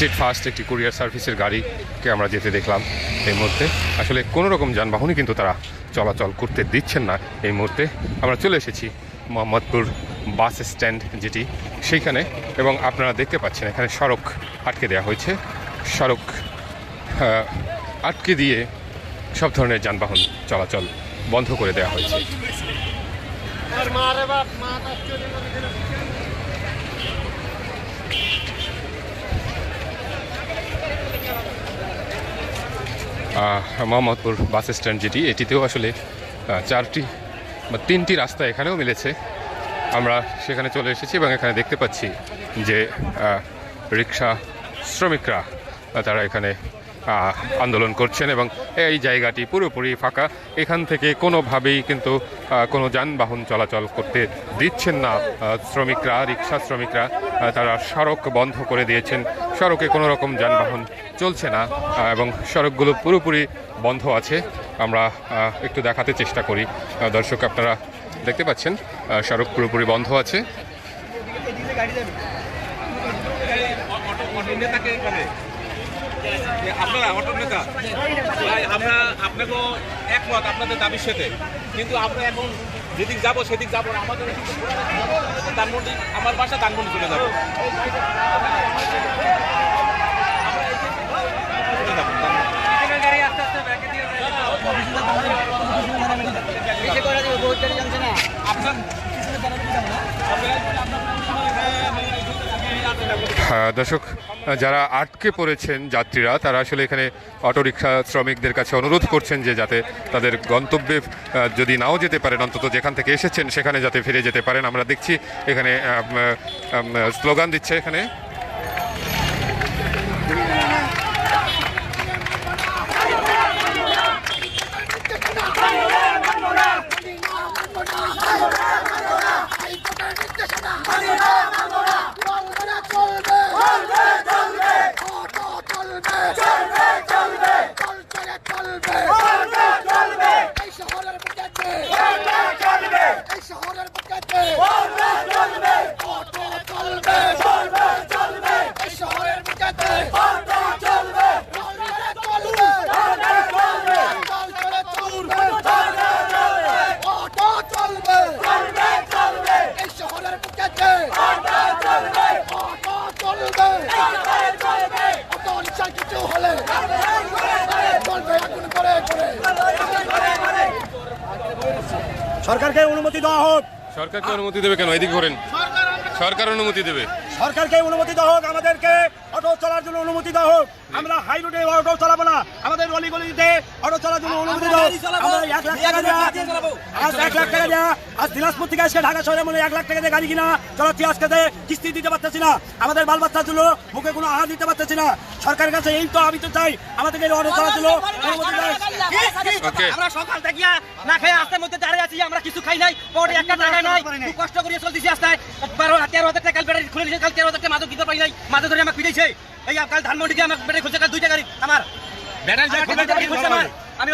State first একটি courier সার্ভিসের গাড়িকে আমরা যেতে দেখলাম এই মুহূর্তে। আসলে কোনো রকম যানবাহনই কিন্তু তারা চলাচল করতে দিচ্ছেন না এই মুহূর্তে। আমরা চলে এসেছি মোহাম্মদপুর বাস স্ট্যান্ড যেটি সেইখানে, এবং আপনারা দেখতে পাচ্ছেন এখানে সড়ক আটকে দেওয়া হয়েছে। সড়ক আটকে দিয়ে সব ধরনের যানবাহন চলাচল বন্ধ করে দেওয়া হয়েছে। মোহাম্মদপুর বাস স্ট্যান্ড যেটি, এটিতেও আসলে চারটি বা তিনটি রাস্তা এখানেও মিলেছে। আমরা সেখানে চলে এসেছি এবং এখানে দেখতে পাচ্ছি যে রিক্সা শ্রমিকরা তারা এখানে আন্দোলন করছেন এবং এই জায়গাটি পুরোপুরি ফাঁকা। এখান থেকে কোনোভাবেই কিন্তু কোনো যানবাহন চলাচল করতে দিচ্ছেন না শ্রমিকরা, রিক্সা শ্রমিকরা তারা সড়ক বন্ধ করে দিয়েছেন। সড়কে কোনো রকম যানবাহন চলছে না এবং সড়কগুলো পুরোপুরি বন্ধ আছে। আমরা একটু দেখাতে চেষ্টা করি। দর্শক, আপনারা দেখতে পাচ্ছেন সড়ক পুরোপুরি বন্ধ আছে। আপনারা, অটো নেতা আমরা আপনাকেও একমত আপনাদের দাবির সাথে কিন্তু আমরা এখন যেদিক যাব সেদিক যাব না। আমাদের ধানমন্ডি আমার বাসা ধানমন্ডি চলে যাব। হ্যাঁ, দর্শক যারা আটকে পড়েছেন যাত্রীরা তারা আসলে এখানে অটোরিকশা শ্রমিকদের কাছে অনুরোধ করছেন যে যাতে তাদের গন্তব্যে যদি নাও যেতে পারেন অন্তত যেখান থেকে এসেছেন সেখানে যাতে ফিরে যেতে পারেন আমরা দেখছি এখানে স্লোগান দিচ্ছে এখানে কিছু সরকারকে অনুমতি দেওয়া হোক। সরকারকে অনুমতি দেবে কেন? এদিকে করেন সরকার অনুমতি দেবে। সরকারকে অনুমতি দেওয়া হোক আমাদেরকে অটো চলার জন্য অনুমতি দেওয়া হোক। আমরা হাই রোডে অটো চালাবো না। আমাদের গলি গলিতে অটো চলার জন্য অনুমতি দাও। আমরা এক লাখ টাকা দেওয়া আজ এক লাখ টাকা দেওয়া আজ দিনাজপুর থেকে আজকে ঢাকা শহরে মনে হয় এক লাখ টাকা দিয়ে গাড়ি কিনা। চলাচ্ছি আজকে দিয়ে কিস্তি দিতে পারতেছি না। আমাদের বাল বাচ্চার জন্য মুখে কোনো আহার দিতে পারতেছি না। সরকারের কাছে এই তো আমি তো চাই। আমাদেরকে এই অটো চলার জন্য অনুমতি দেয় ওকে। আমরা সকাল থেকে না খেয়ে আস্তের মধ্যে দাঁড়িয়ে আছি। আমরা কিছু খাই নাই। পরে একটা টাকা নাই। খুব কষ্ট করে চলতেছি আস্তায় বারো তেরো হাজার টাকা কাল বেড়ে খুলে কাল তেরো হাজার টাকা মাদক দিতে পারি নাই। মাদক ধরে আমাকে পিটাইছে। এই কাল ধানমন্ডিকে আমার বেড়ে খুঁজে কাল দুইটা গাড়ি আমার। আমি দুইটা গাড়ি মাঝে আমার। আমি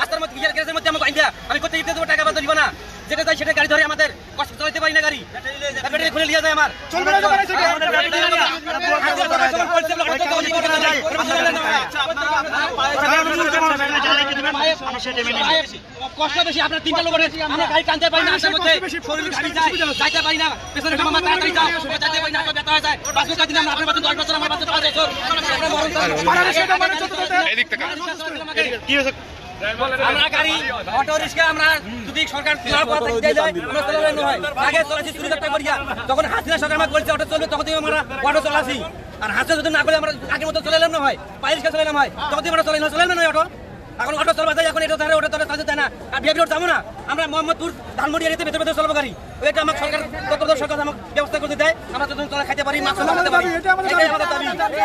রাস্তার মধ্যে মধ্যে আমাকে আমি দেবো টাকা বাদ দিব না। যেটা চাই সেটা গাড়ি ধরে কষ্ট চালাতে পারি না গাড়ি নিয়ে যায় আমার। কষ্ট বেশি আপনার তিনটা লোক আমরা গাড়ি টানতে পারি না আসার মধ্যে শরীর গাড়ি যায়। যাইতে পারি না। পেছনে মামা তাড়াতাড়ি যাও। যাইতে পারি না ব্যথা হয়ে যায়। পাঁচ বছর দিন আপনার বাচ্চা দশ বছর আমার বাচ্চা পাঁচ বছর। আমরা মরণ আমরা গাড়ি অটো রিক্সা আমরা যদি সরকার না পথ দিয়ে যায় আমরা চালানো হয় আগে চলাছি চুরি করতে পারি তখন হাসিনা সরকার আমরা বলছে অটো চলবে তখন আমরা অটো চলাছি। আর হাসে যদি না করে আমরা আগের মতো চলাইলাম না হয় পাই রিক্সা চলাইলাম হয় তখন আমরা না চলাইলাম না অটো। এখন অটো চলবা যায় এখন এটা ধরে ওটা ধরে দেয় না। আর বিয়ে রোড যাব না। আমরা মোহাম্মদপুর ধানমন্ডি এরিয়াতে ভেতরে ভেতরে চলবো গাড়ি। ওইটা আমার সরকার তত্ত্ব সরকার আমাকে ব্যবস্থা করতে দেয়। আমরা তখন চলা খাইতে পারি মাছ খেতে পারি এটাই আমাদের দাবি চলবে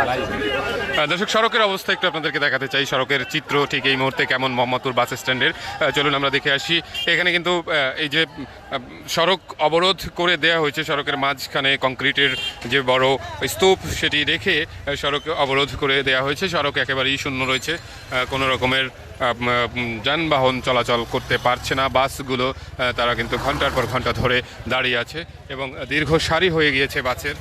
আহ, দর্শক, সড়কের অবস্থা একটু আপনাদেরকে দেখাতে চাই। সড়কের চিত্র ঠিক এই মুহূর্তে কেমন মোহাম্মদপুর বাস স্ট্যান্ডের? চলুন আমরা দেখে আসি। এখানে কিন্তু এই যে সড়ক অবরোধ করে দেয়া হয়েছে, সড়কের মাঝখানে কংক্রিটের যে বড় স্তূপ, সেটি রেখে সড়ক অবরোধ করে দেয়া হয়েছে। সড়ক একেবারেই শূন্য রয়েছে। কোনো রকমের যানবাহন চলাচল করতে পারছে না। বাসগুলো তারা কিন্তু ঘণ্টার পর ঘণ্টা ধরে দাঁড়িয়ে আছে এবং দীর্ঘ সারি হয়ে গিয়েছে বাসের।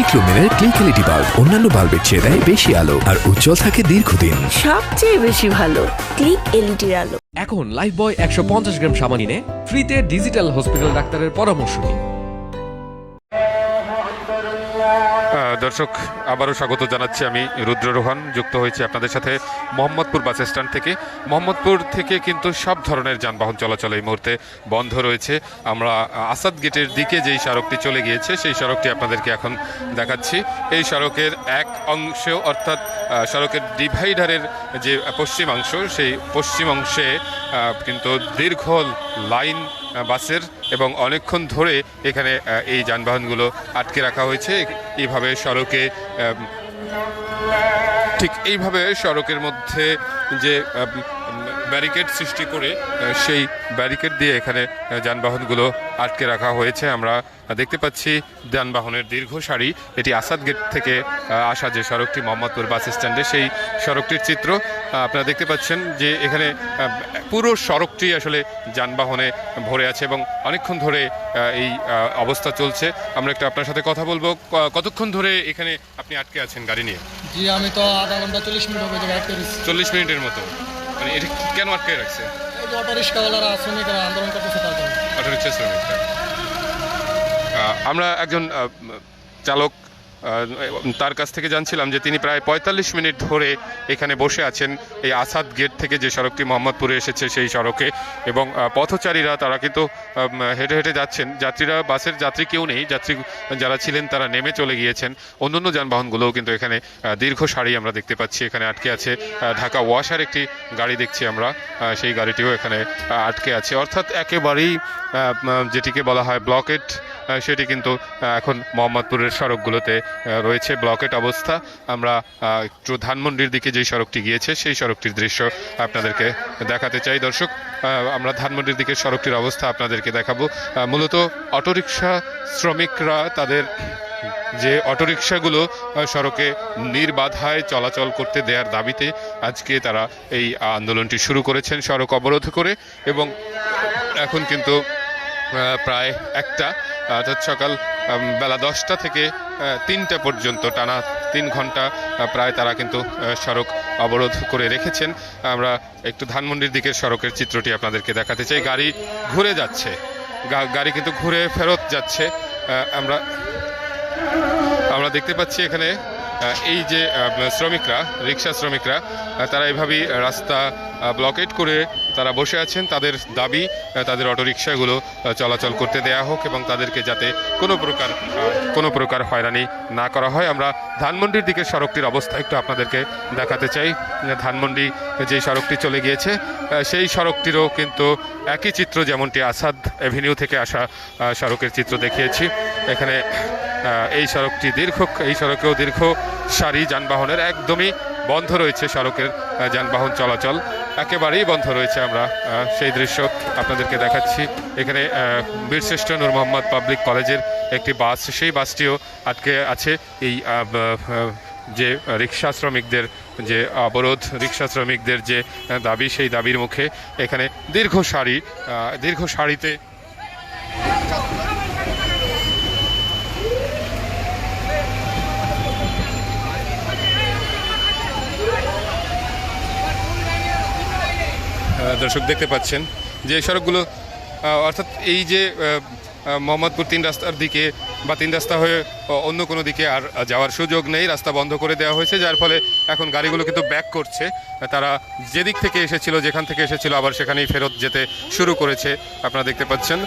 অধিক লুমেনের ক্লিক বাল্ব অন্যান্য বাল্বের চেয়ে দেয় বেশি আলো আর উজ্জ্বল থাকে দীর্ঘদিন। সবচেয়ে বেশি ভালো ক্লিক এলইডির আলো। এখন লাইফ বয় একশো পঞ্চাশ গ্রাম সাবান নিনে ফ্রিতে ডিজিটাল হসপিটাল ডাক্তারের পরামর্শ নিন। দর্শক, আবারও স্বাগত জানাচ্ছি আমি রুদ্র রোহান, যুক্ত হয়েছি আপনাদের সাথে মোহাম্মদপুর বাস স্ট্যান্ড থেকে। মোহাম্মদপুর থেকে কিন্তু সব ধরনের যানবাহন চলাচল এই মুহূর্তে বন্ধ রয়েছে। আমরা আসাদ গেটের দিকে যেই সড়কটি চলে গিয়েছে, সেই সড়কটি আপনাদেরকে এখন দেখাচ্ছি। এই সড়কের এক অংশ, অর্থাৎ সড়কের ডিভাইডারের যে পশ্চিমাংশ, সেই পশ্চিম অংশে কিন্তু দীর্ঘ লাইন বাসের এবং অনেকক্ষণ ধরে এখানে এই যানবাহনগুলো আটকে রাখা হয়েছে। এইভাবে সড়কে ঠিক এইভাবে সড়কের মধ্যে যে ব্যারিকেড সৃষ্টি করে সেই ব্যারিকেড দিয়ে এখানে যানবাহনগুলো আটকে রাখা হয়েছে। আমরা দেখতে পাচ্ছি যানবাহনের দীর্ঘ সারি। এটি আসাদ গেট থেকে আসা যে সড়কটি মোহাম্মদপুর বাস স্ট্যান্ডে সেই সড়কটির চিত্র। আপনারা দেখতে পাচ্ছেন যে এখানে পুরো সড়কটি আসলে যানবাহনে ভরে আছে এবং অনেকক্ষণ ধরে এই অবস্থা চলছে। আমরা একটু আপনার সাথে কথা বলব। কতক্ষণ ধরে এখানে আপনি আটকে আছেন গাড়ি নিয়ে? জি আমি তো আধা ঘণ্টা চল্লিশ মিনিট হবে চল্লিশ মিনিটের মতো। মানে এটা কেন আটকে রাখছে? অটো রিক্সাওয়ালারা শ্রমিকরা আন্দোলন করতেছে তার জন্য। অটো রিক্সা শ্রমিকরা। আমরা একজন চালক তার কাছ থেকে জানছিলাম যে তিনি প্রায় পঁয়তাল্লিশ মিনিট ধরে এখানে বসে আছেন এই আসাদ গেট থেকে যে সড়কটি মোহাম্মদপুরে এসেছে সেই সড়কে। এবং পথচারীরা তারা কিন্তু হেঁটে হেঁটে যাচ্ছেন। যাত্রীরা, বাসের যাত্রী কেউ নেই। যাত্রী যারা ছিলেন তারা নেমে চলে গিয়েছেন। অন্যান্য যানবাহনগুলোও কিন্তু এখানে দীর্ঘ সারি আমরা দেখতে পাচ্ছি। এখানে আটকে আছে ঢাকা ওয়াশার একটি গাড়ি দেখছি আমরা। সেই গাড়িটিও এখানে আটকে আছে। অর্থাৎ একেবারেই যেটিকে বলা হয় ব্লকেট সেটি কিন্তু এখন মোহাম্মদপুরের সড়কগুলোতে রয়েছে ব্লকেট অবস্থা। আমরা একটু ধানমন্ডির দিকে যেই সড়কটি গিয়েছে, সেই সড়কটির দৃশ্য আপনাদেরকে দেখাতে চাই। দর্শক আমরা ধানমন্ডির দিকে সড়কটির অবস্থা আপনাদেরকে দেখাবো। মূলত অটোরিকশা শ্রমিকরা তাদের যে অটোরিকশাগুলো সড়কে নির্বাধায় চলাচল করতে দেওয়ার দাবিতে আজকে তারা এই আন্দোলনটি শুরু করেছেন সড়ক অবরোধ করে এবং এখন কিন্তু প্রায় একটা অর্থাৎ সকাল বেলা দশটা থেকে তিনটা পর্যন্ত, টানা তিন ঘণ্টা প্রায় তারা কিন্তু সড়ক অবরোধ করে রেখেছেন। আমরা একটু ধানমন্ডির দিকের সড়কের চিত্রটি আপনাদেরকে দেখাতে চাই। গাড়ি ঘুরে যাচ্ছে। গাড়ি কিন্তু ঘুরে ফেরত যাচ্ছে। আমরা আমরা দেখতে পাচ্ছি এখানে এই যে শ্রমিকরা, রিক্সা শ্রমিকরা তারা এভাবেই রাস্তা ব্লকেট করে তারা বসে আছেন, তাদের দাবি তাদের অটোরিকশাগুলো চলাচল করতে দেয়া হোক এবং তাদেরকে যাতে কোনো প্রকার কোনো প্রকার হয়রানি না করা হয়। আমরা ধানমন্ডির দিকে সড়কটির অবস্থা একটু আপনাদেরকে দেখাতে চাই। ধানমন্ডি যে সড়কটি চলে গিয়েছে সেই সড়কটিরও কিন্তু একই চিত্র যেমনটি আসাদ অ্যাভিনিউ থেকে আসা সড়কের চিত্র দেখিয়েছি। এখানে এই সড়কটি দীর্ঘ, এই সড়কেও দীর্ঘ সারি যানবাহনের একদমই বন্ধ রয়েছে সড়কের যানবাহন চলাচল। একেবারেই বন্ধ রয়েছে আমরা সেই দৃশ্য আপনাদেরকে দেখাচ্ছি। এখানে বীরশ্রেষ্ঠ নূর মোহাম্মদ পাবলিক কলেজের একটি বাস, সেই বাসটিও আটকে আছে। এই যে রিক্সা শ্রমিকদের যে অবরোধ, রিক্সা শ্রমিকদের যে দাবি, সেই দাবির মুখে এখানে দীর্ঘ সারি দীর্ঘ সারিতে দর্শক দেখতে পাচ্ছেন যে সড়কগুলো অর্থাৎ এই যে মোহাম্মদপুর তিন রাস্তার দিকে বা তিন রাস্তা হয়ে অন্য কোনো দিকে আর যাওয়ার সুযোগ নেই। রাস্তা বন্ধ করে দেওয়া হয়েছে, যার ফলে এখন গাড়িগুলো কিন্তু ব্যাক করছে। তারা যেদিক থেকে এসেছিল, যেখান থেকে এসেছিল, আবার সেখানেই ফেরত যেতে শুরু করেছে। আপনারা দেখতে পাচ্ছেন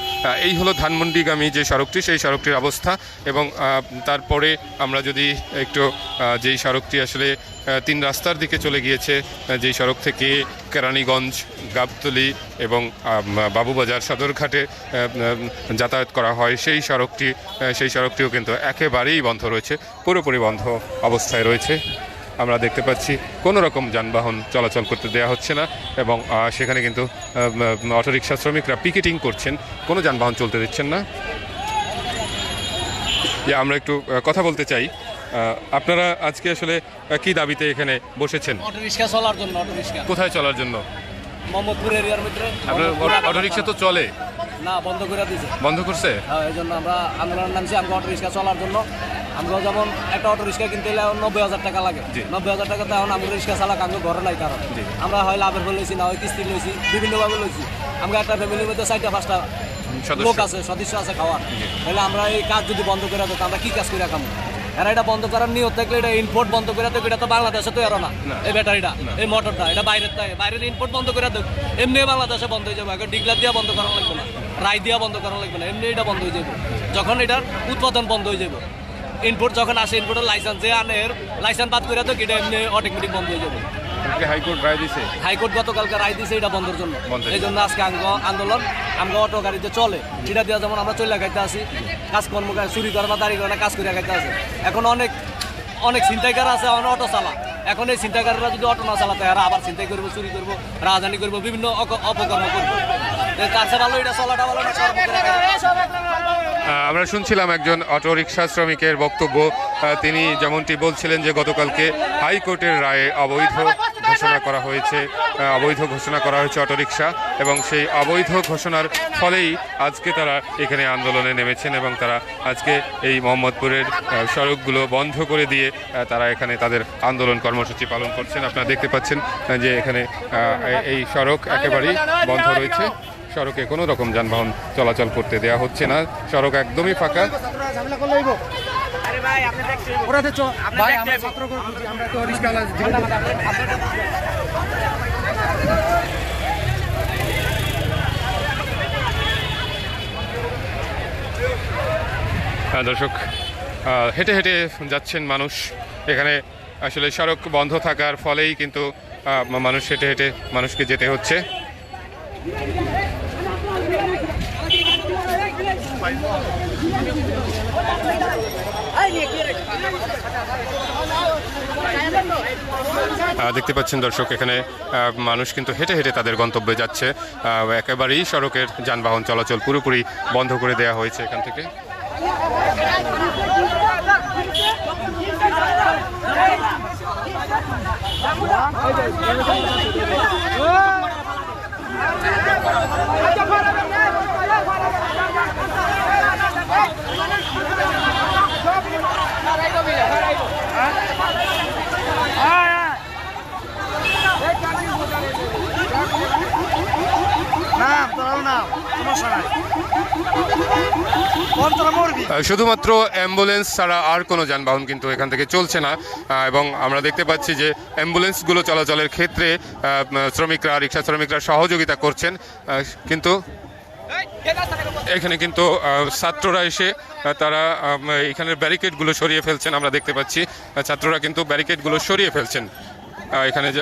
এই হলো ধানমন্ডিগামী যে সড়কটি, সেই সড়কটির অবস্থা। এবং তারপরে আমরা যদি একটু যেই সড়কটি আসলে তিন রাস্তার দিকে চলে গিয়েছে যেই সড়ক থেকে কেরানীগঞ্জ, গাবতলি এবং বাবুবাজার সদরঘাটে যাতায়াত করা হয়, সেই সড়কটি সেই সড়কটিও কিন্তু একেবারেই বন্ধ রয়েছে পুরোপুরি বন্ধ অবস্থায় রয়েছে। আমরা দেখতে পাচ্ছি কোনো রকম যানবাহন চলাচল করতে দেওয়া হচ্ছে না এবং সেখানে কিন্তু অটোরিকশা শ্রমিকরা পিকেটিং করছেন কোনো যানবাহন চলতে দিচ্ছেন না। আমরা একটু কথা বলতে চাই। আপনারা আজকে আসলে কি দাবিতে এখানে বসেছেন? চলার জন্য কোথায় চলার জন্য? মোহাম্মদপুর এরিয়ার ভিতরে। আপনার অটোরিকশা তো চলে। না বন্ধ করে দিয়েছে বন্ধ করছে? হ্যাঁ, এই জন্য আমরা আন্দোলন নামছি আমাকে অটো রিক্সা চলার জন্য। আমরা যেমন একটা অটো রিক্সা কিনতে গেলে নব্বই হাজার টাকা লাগে। নব্বই হাজার টাকা তো এখন আমাকে রিক্সা চালাক আমাকে ঘরে নাই কারণ। আমরা হয় লাভের ফলে লইছি না হয় কিস্তি লইছি বিভিন্নভাবে লইছি। আমরা একটা ফ্যামিলির মধ্যে চারটা পাঁচটা লোক আছে সদস্য আছে খাওয়ার। তাহলে আমরা এই কাজ যদি বন্ধ করে দেবো আমরা কি কাজ করে খাব এরা এটা বন্ধ করার নিয়ত থাকলে এটা ইম্পোর্ট বন্ধ করে দেবো এটা তো বাংলাদেশে তো এরো না। এই ব্যাটারিটা এই মোটরটা এটা বাইরের বাইরের ইম্পোর্ট বন্ধ করে দেবো এমনি বাংলাদেশে বন্ধ হয়ে যাবে ডিগলার দিয়া বন্ধ করা লাগবে না। রায় দেওয়া বন্ধ করা লাগবে না এমনি এটা বন্ধ হয়ে যাবে যখন এটার উৎপাদন বন্ধ হয়ে যাবে ইনপুট যখন আসে ইনপুটের লাইসেন্স যে আনে লাইসেন্স বাদ করে তো এটা এমনি অটোমেটিক বন্ধ হয়ে যাবে হাইকোর্ট রায় দিছে? হাইকোর্ট গতকালকে রায় দিয়েছে এটা বন্ধের জন্য। এই জন্য। আজকে আন্দোলন আমরা অটো গাড়িতে চলে। এটা দিয়ে যেমন আমরা চলে খাইতে আসি কাজকর্ম করে, চুরি করে বা দাঁড়িয়ে করে কাজ করে খাইতে আসি। এখন অনেক অনেক চিন্তাইকার আছে অনেক অটো চালা। এখন এই ছিনতাইকাররা যদি অটো না চালাতে আবার চিন্তাই করব চুরি করব রাজধানী করব বিভিন্ন অপকর্ম করব। আমরা শুনছিলাম একজন অটোরিকশা শ্রমিকের বক্তব্য। তিনি যেমনটি বলছিলেন যে গতকালকে হাইকোর্টের রায়ে অবৈধ ঘোষণা করা হয়েছে অবৈধ ঘোষণা করা হয়েছে অটোরিকশা এবং সেই অবৈধ ঘোষণার ফলেই আজকে তারা এখানে আন্দোলনে নেমেছেন এবং তারা আজকে এই মোহাম্মদপুরের সড়কগুলো বন্ধ করে দিয়ে তারা এখানে তাদের আন্দোলন কর্মসূচি পালন করছেন। আপনারা দেখতে পাচ্ছেন যে এখানে এই- এই সড়ক একেবারেই বন্ধ রয়েছে। সড়কে কোনো রকম যানবাহন চলাচল করতে দেওয়া হচ্ছে না। সড়ক একদমই ফাঁকা। হ্যাঁ, দর্শক হেঁটে হেঁটে যাচ্ছেন মানুষ। এখানে আসলে সড়ক বন্ধ থাকার ফলেই কিন্তু মানুষ হেঁটে হেঁটে মানুষকে যেতে হচ্ছে। দেখতে পাচ্ছেন দর্শক, এখানে মানুষ কিন্তু হেঁটে হেঁটে তাদের গন্তব্যে যাচ্ছে। একেবারেই সড়কের যানবাহন চলাচল পুরোপুরি বন্ধ করে দেয়া হয়েছে এখান থেকে। শুধুমাত্র অ্যাম্বুলেন্স ছাড়া আর কোনো যানবাহন কিন্তু এখান থেকে চলছে না। এবং আমরা দেখতে পাচ্ছি যে অ্যাম্বুলেন্সগুলো চলাচলের ক্ষেত্রে শ্রমিকরা, রিক্সা শ্রমিকরা সহযোগিতা করছেন। কিন্তু এখানে কিন্তু ছাত্ররা এসে তারা এখানের ব্যারিকেডগুলো সরিয়ে ফেলছেন, আমরা দেখতে পাচ্ছি। ছাত্ররা কিন্তু ব্যারিকেডগুলো সরিয়ে ফেলছেন। এখানে যে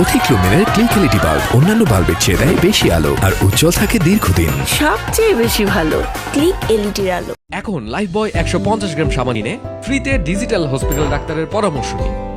অধিক লুমিনের ক্লিক বাল্ব অন্যান্য বাল্বের চেয়ে দেয় বেশি আলো আর উজ্জ্বল থাকে দীর্ঘদিন। সবচেয়ে বেশি ভালো ক্লিক এলইডির আলো। এখন লাইফ বয় একশো পঞ্চাশ গ্রাম সাবান কিনে ফ্রিতে ডিজিটাল হসপিটাল ডাক্তারের পরামর্শ নিন।